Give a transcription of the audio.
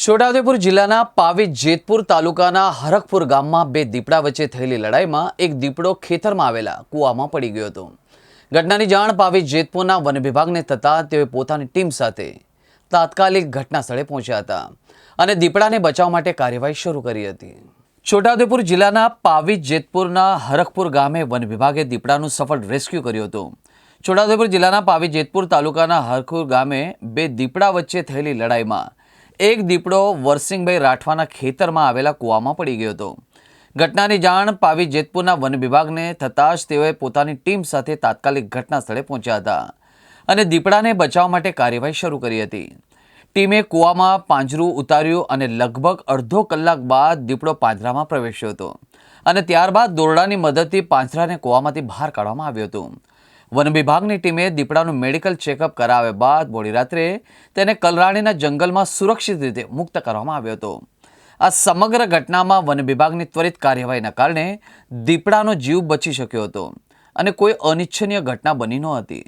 છોટાઉદેપુર જિલ્લાના પાવી જેતપુર તાલુકાના હરકપુર ગામમાં બે દીપડા વચ્ચે થયેલી લડાઈમાં એક દીપડો ખેતરમાં આવેલા કૂવામાં પડી ગયો હતો. ઘટનાની જાણ પાવી જેતપુરના વન વિભાગને થતાં તેઓએ પોતાની ટીમ સાથે તાત્કાલિક ઘટના સ્થળે પહોંચ્યા હતા અને દીપડાને બચાવ માટે કાર્યવાહી શરૂ કરી હતી. છોટાઉદેપુર જિલ્લાના પાવી જેતપુરના હરખપુર ગામે વન વિભાગે દીપડાનું સફળ રેસ્ક્યુ કર્યું હતું. છોટાઉદેપુર જિલ્લાના પાવી જેતપુર તાલુકાના હરખપુર ગામે બે દીપડા વચ્ચે થયેલી લડાઈમાં એક દીપડો વરસિંહભાઈ રાઠવાના ખેતરમાં આવેલા કૂવામાં પડી ગયો હતો. ઘટનાની જાણ પાવી જેતપુરના વન વિભાગને થતાં જ તેઓએ પોતાની ટીમ સાથે તાત્કાલિક ઘટના સ્થળે પહોંચ્યા હતા અને દીપડાને બચાવવા માટે કાર્યવાહી શરૂ કરી હતી. ટીમે કૂવામાં પાંજરું ઉતાર્યું અને લગભગ અડધો કલાક બાદ દીપડો પાંજરામાં પ્રવેશ્યો હતો અને ત્યારબાદ દોરડાની મદદથી પાંજરાને કૂવામાંથી બહાર કાઢવામાં આવ્યું હતો. વન વિભાગની ટીમે દીપડાનું મેડિકલ ચેકઅપ કરાવ્યા બાદ મોડી રાત્રે તેને કલરાણીના જંગલમાં સુરક્ષિત રીતે મુક્ત કરવામાં આવ્યો હતો. આ સમગ્ર ઘટનામાં વન વિભાગની ત્વરિત કાર્યવાહીના કારણે દીપડાનો જીવ બચી શક્યો હતો અને કોઈ અનિચ્છનીય ઘટના બની નહોતી